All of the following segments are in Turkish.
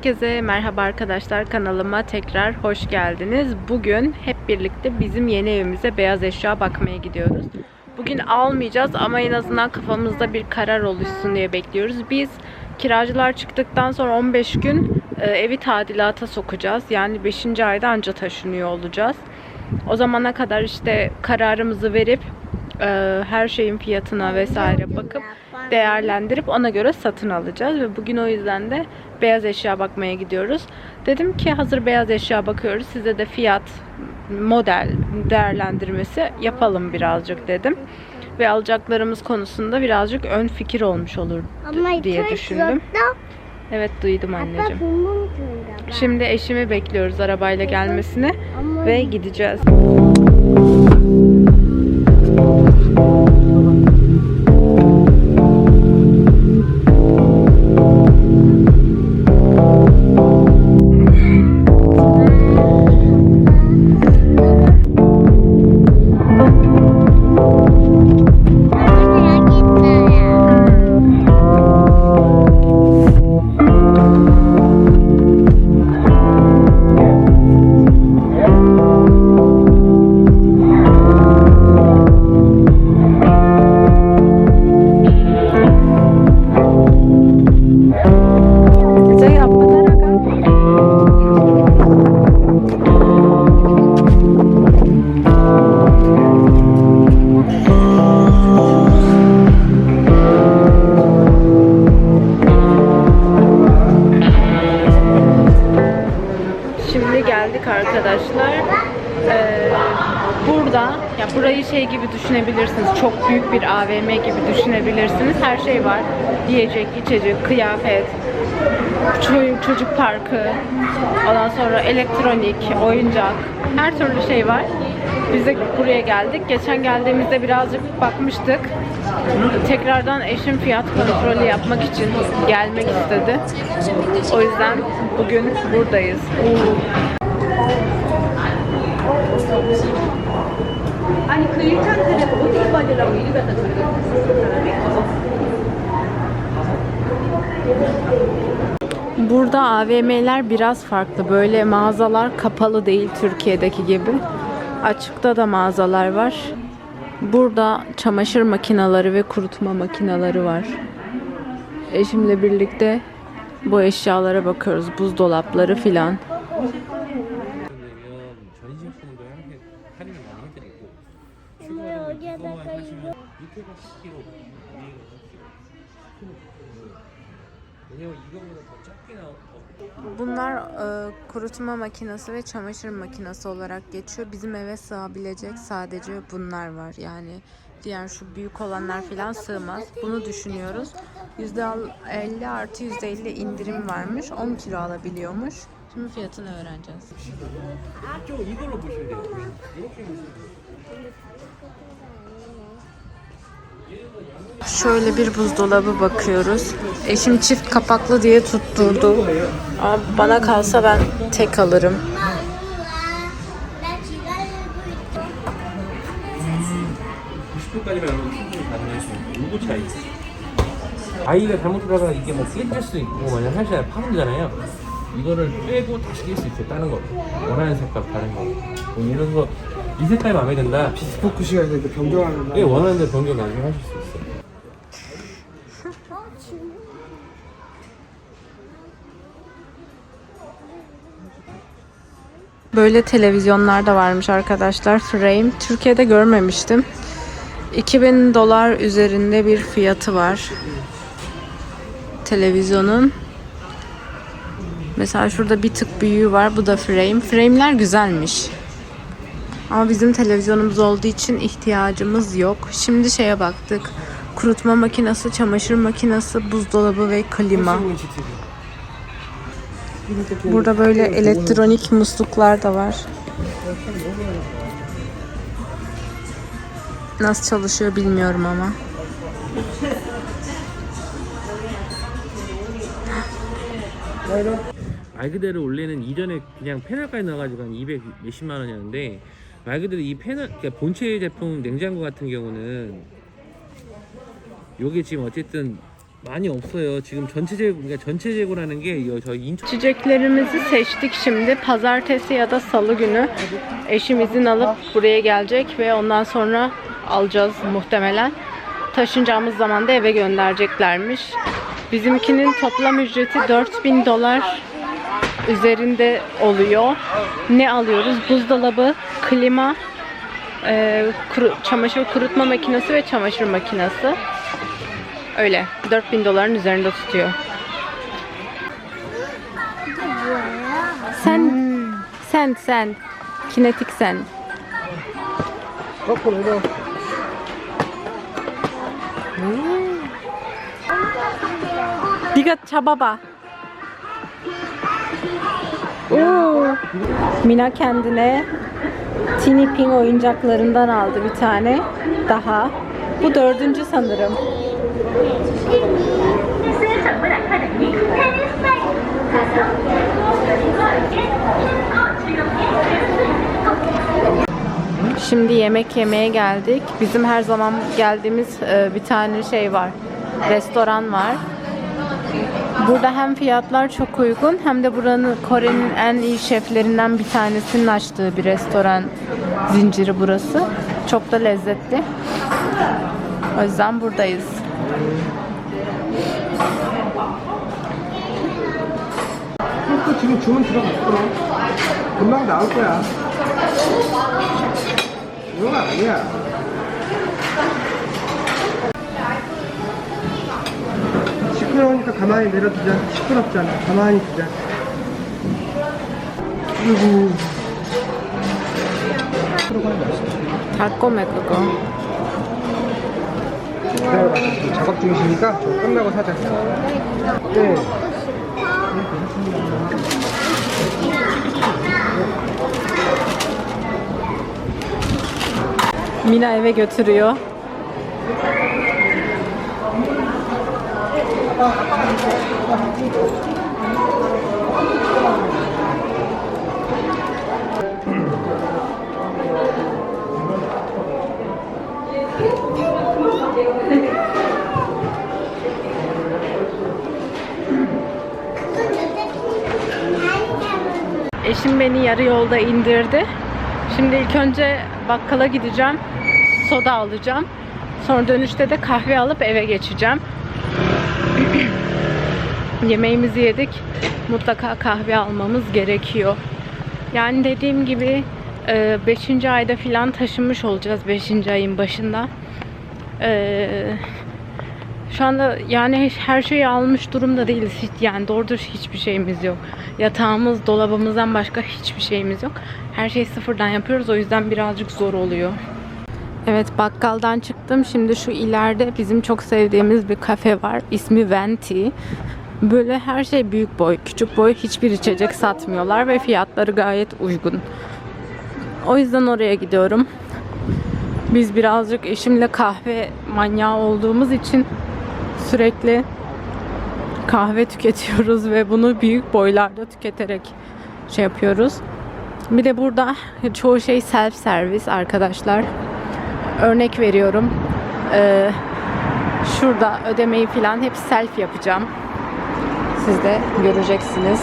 Herkese merhaba arkadaşlar kanalıma tekrar hoş geldiniz. Bugün hep birlikte bizim yeni evimize beyaz eşya bakmaya gidiyoruz. Bugün almayacağız ama en azından kafamızda bir karar oluşsun diye bekliyoruz. Biz kiracılar çıktıktan sonra 15 gün e, evi tadilata sokacağız. Yani 5. ayda anca taşınıyor olacağız. O zamana kadar işte kararımızı verip e, her şeyin fiyatına vesaire bakıp değerlendirip ona göre satın alacağız ve bugün o yüzden de beyaz eşya bakmaya gidiyoruz. Dedim ki hazır beyaz eşya bakıyoruz size de fiyat, model değerlendirmesi yapalım birazcık dedim. Ve alacaklarımız konusunda birazcık ön fikir olmuş olur diye düşündüm. Evet duydum anneciğim. Şimdi eşimi bekliyoruz arabayla gelmesini ve gideceğiz. şey var. Yiyecek, içecek, kıyafet, çocuk, çocuk parkı, ondan sonra elektronik, oyuncak, her türlü şey var. Biz de buraya geldik. Geçen geldiğimizde birazcık bakmıştık. Tekrardan eşim fiyat kontrolü yapmak için gelmek istedi. O yüzden bugün buradayız. 아니 그 1차 그래 어디 빠지라고 이리 갖다 저리 갖다 사람이 Burada AVM'ler biraz farklı. Böyle mağazalar kapalı değil Türkiye'deki gibi. Açıkta da mağazalar var. Burada çamaşır makineleri ve kurutma makineleri var. Eşimle birlikte bu eşyalara bakıyoruz. Buzdolapları filan. Bunlar e, kurutma makinesi ve çamaşır makinesi olarak geçiyor. Bizim eve sığabilecek sadece bunlar var. Yani diğer şu büyük olanlar falan sığmaz. Bunu düşünüyoruz. %50 artı %50 indirim varmış. 10 kilo alabiliyormuş. Şimdi fiyatını öğreneceğiz. Şöyle bir buzdolabı bakıyoruz. Eşim çift kapaklı diye tutturdu. Ama bana kalsa ben tek alırım. 나 지랄고 90도까지만 여러분 충분히 가능할 수 있는 요거 차이 아이가 잘못하다가 이게 뭐 깨질 수 있고 만약 사실 파손되잖아요 이거를 빼고 다시 낄 수 있어요 다른 거 원하는 색깔 다른 거 뭐 이런 거 이 색깔이 마음에 든다 포크시가 이렇게 변경하는 예 원하는 대로 변경 나중에 하실 수 있어요 Böyle televizyonlar da varmış arkadaşlar. Frame. Türkiye'de görmemiştim. 2000 dolar üzerinde bir fiyatı var. Televizyonun. Mesela şurada bir tık büyüğü var. Bu da frame. Frame'ler güzelmiş. Ama bizim televizyonumuz olduğu için ihtiyacımız yok. Şimdi şeye baktık. Kurutma makinesi, çamaşır makinesi, buzdolabı ve klima. Burada böyle elektronik musluklar da var. Nasıl çalışıyor bilmiyorum ama. 말 그대로 원래는 이전에 그냥 패널까지 넣어가지고 한 200 몇십만 원이었는데 말 그대로 이 패널 그러니까 본체 제품 냉장고 같은 경우는 요게 지금 어쨌든 많이 없어요. 지금 전체 재고, 그러니까 전체 재고라는 게 이- 저희 인천 İçeceklerimizi seçtik şimdi. Pazartesi ya da salı günü eşim izin alıp buraya gelecek ve ondan sonra alacağız muhtemelen. Taşınacağımız zaman da eve göndereceklermiş. Bizimkinin toplam ücreti 4000 dolar üzerinde oluyor. Ne alıyoruz? Buzdolabı, klima, e, kuru, çamaşır kurutma makinesi ve çamaşır makinesi. Öyle. 4000 doların üzerinde tutuyor. Sen hmm. sen sen kinetik sen. Bak buraya. Hmm. Çababa. Mina kendine Tini Pin oyuncaklarından aldı bir tane daha. Bu dördüncü sanırım. Şimdi yemek yemeye geldik. Bizim her zaman geldiğimiz e, bir tane şey var. Restoran var. Burada hem fiyatlar çok uygun hem de buranın Kore'nin en iyi şeflerinden bir tanesinin açtığı bir restoran zinciri burası. Çok da lezzetli. O yüzden buradayız. 또 지금 주문 들어갔구나. 금방 나올 거야. 이건 아니야. 시끄러우니까 가만히 내려두자. 시끄럽잖아. 가만히 두자. 그리고 들어가는. 갈 거면 그거. 지금 작업 중이시니까 저 끝나고 사자. 네. Mina eve götürüyor. Eşim beni yarı yolda indirdi. Şimdi ilk önce bakkala gideceğim. Soda alacağım. Sonra dönüşte de kahve alıp eve geçeceğim. Yemeğimizi yedik. Mutlaka kahve almamız gerekiyor. Yani dediğim gibi 5. ayda filan taşınmış olacağız 5. ayın başında. Eee şu anda yani her şeyi almış durumda değiliz. Hiç, yani doğru dürüst hiçbir şeyimiz yok. Yatağımız, dolabımızdan başka hiçbir şeyimiz yok. Her şeyi sıfırdan yapıyoruz. O yüzden birazcık zor oluyor. Evet bakkaldan çıktım. Şimdi şu ileride bizim çok sevdiğimiz bir kafe var. İsmi Venti. Böyle her şey büyük boy, küçük boy hiçbir içecek satmıyorlar ve fiyatları gayet uygun. O yüzden oraya gidiyorum. Biz birazcık eşimle kahve manyağı olduğumuz için sürekli kahve tüketiyoruz ve bunu büyük boylarda tüketerek şey yapıyoruz. Bir de burada çoğu şey self servis arkadaşlar. Örnek veriyorum. Ee, şurada ödemeyi falan hep self yapacağım. Siz de göreceksiniz.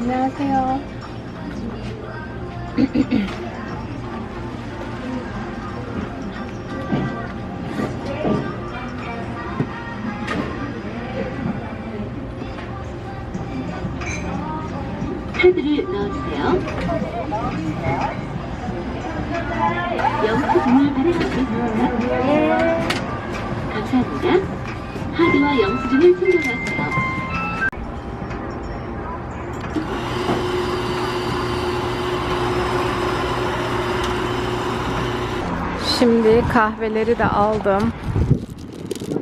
안녕하세요. 감사합니다. 카드와 영수증을 챙겨가세요. Şimdi kahveleri de aldım.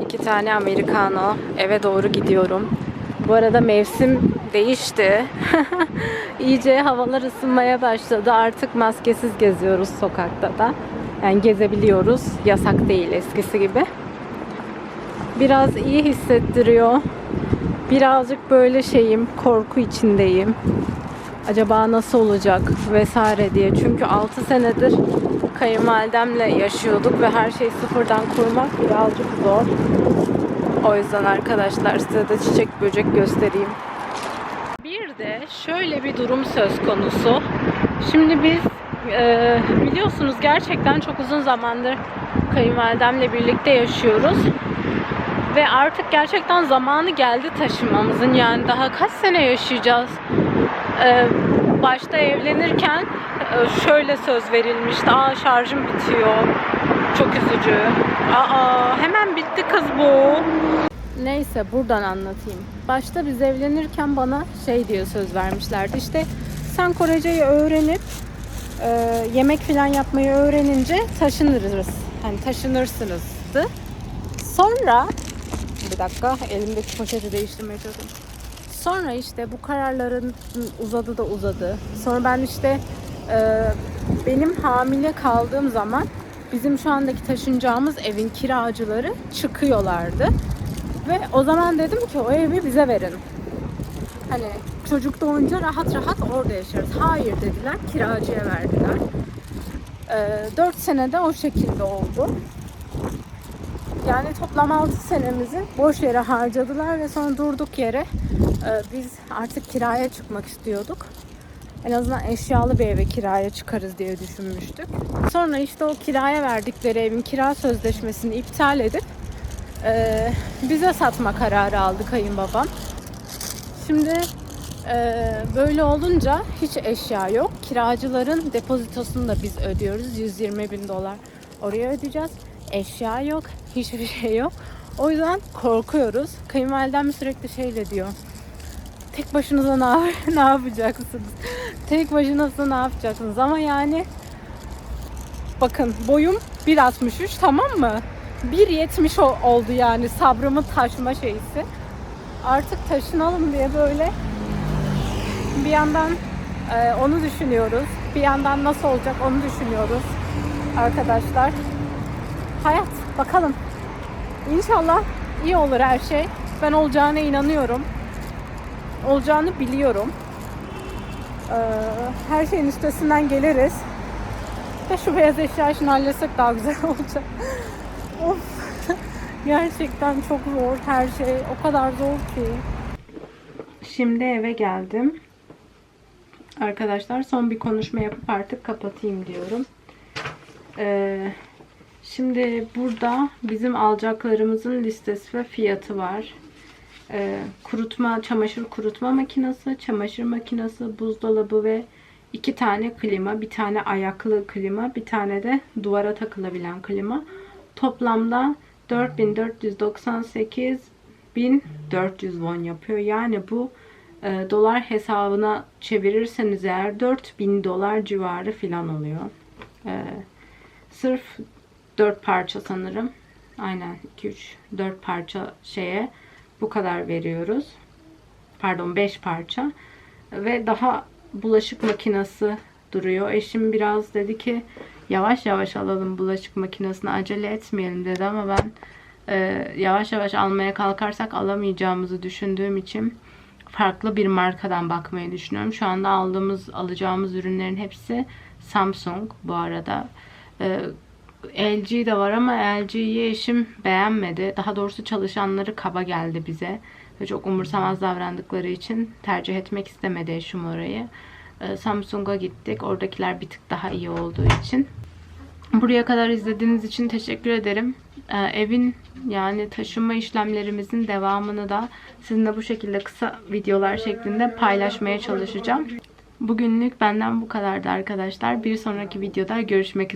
İki tane americano. Eve doğru gidiyorum. Bu arada mevsim değişti. İyice havalar ısınmaya başladı. Artık maskesiz geziyoruz sokakta da. Yani gezebiliyoruz. Yasak değil eskisi gibi. Biraz iyi hissettiriyor. Birazcık böyle şeyim, korku içindeyim. Acaba nasıl olacak vesaire diye. Çünkü 6 senedir kayınvalidemle yaşıyorduk ve her şeyi sıfırdan kurmak birazcık zor. O yüzden arkadaşlar size de çiçek böcek göstereyim. Bir de şöyle bir durum söz konusu. Şimdi biz e, biliyorsunuz gerçekten çok uzun zamandır kayınvalidemle birlikte yaşıyoruz. Ve artık gerçekten zamanı geldi taşınmamızın. Yani daha kaç sene yaşayacağız? Ee, başta evlenirken e, şöyle söz verilmişti. Aa şarjım bitiyor. Çok üzücü. Aa hemen bitti kız bu. Neyse buradan anlatayım. Başta biz evlenirken bana şey diye söz vermişlerdi. İşte sen Korece'yi öğrenip e, yemek falan yapmayı öğrenince taşınırız. Hani taşınırsınızdı. Sonra bir dakika elimdeki poşeti değiştirmeye çalışıyorum. Sonra işte bu kararların uzadı da uzadı. Sonra ben işte e, benim hamile kaldığım zaman bizim şu andaki taşınacağımız evin kiracıları çıkıyorlardı. Ve o zaman dedim ki o evi bize verin. Hani çocuk doğunca rahat rahat orada yaşarız. Hayır dediler, kiracıya verdiler. E, 4 senede o şekilde oldu. Yani toplam 6 senemizi boş yere harcadılar ve sonra durduk yere e, biz artık kiraya çıkmak istiyorduk. En azından eşyalı bir eve kiraya çıkarız diye düşünmüştük. Sonra işte o kiraya verdikleri evin kira sözleşmesini iptal edip e, bize satma kararı aldı kayınbabam. Şimdi böyle olunca hiç eşya yok. Kiracıların depozitosunu da biz ödüyoruz. 120 bin dolar oraya ödeyeceğiz. Eşya yok. Hiçbir şey yok. O yüzden korkuyoruz. Kayınvalidem sürekli şeyle diyor. Tek başınıza ne, ne yapacaksınız? Tek başınıza ne yapacaksınız? Ama yani bakın boyum 1.63 tamam mı? 1.70 o- oldu yani sabrımın taşma şeysi. Artık taşınalım diye böyle bir yandan e, onu düşünüyoruz. Bir yandan nasıl olacak onu düşünüyoruz arkadaşlar. Hayat bakalım. İnşallah iyi olur her şey. Ben olacağına inanıyorum. Olacağını biliyorum. Ee, her şeyin üstesinden geliriz. Ve şu beyaz eşya işini halletsek daha güzel olacak. of. Gerçekten çok zor her şey. O kadar zor ki. Şimdi eve geldim. Arkadaşlar son bir konuşma yapıp artık kapatayım diyorum. Ee, şimdi burada bizim alacaklarımızın listesi ve fiyatı var. Ee, kurutma, çamaşır kurutma makinesi, çamaşır makinesi, buzdolabı ve iki tane klima, bir tane ayaklı klima, bir tane de duvara takılabilen klima. Toplamda 4498 1400 won yapıyor. Yani bu e, dolar hesabına çevirirseniz eğer 4000 dolar civarı falan oluyor. E, sırf 4 parça sanırım. Aynen 2 3 4 parça şeye bu kadar veriyoruz. Pardon 5 parça. Ve daha bulaşık makinesi duruyor. Eşim biraz dedi ki yavaş yavaş alalım bulaşık makinesini acele etmeyelim dedi ama ben e, yavaş yavaş almaya kalkarsak alamayacağımızı düşündüğüm için farklı bir markadan bakmayı düşünüyorum. Şu anda aldığımız, alacağımız ürünlerin hepsi Samsung bu arada. Ee, LG de var ama LG'yi eşim beğenmedi. Daha doğrusu çalışanları kaba geldi bize. Çok umursamaz davrandıkları için tercih etmek istemedi eşim orayı. Ee, Samsung'a gittik. Oradakiler bir tık daha iyi olduğu için. Buraya kadar izlediğiniz için teşekkür ederim. Ee, evin yani taşınma işlemlerimizin devamını da sizinle bu şekilde kısa videolar şeklinde paylaşmaya çalışacağım. Bugünlük benden bu kadardı arkadaşlar. Bir sonraki videoda görüşmek üzere.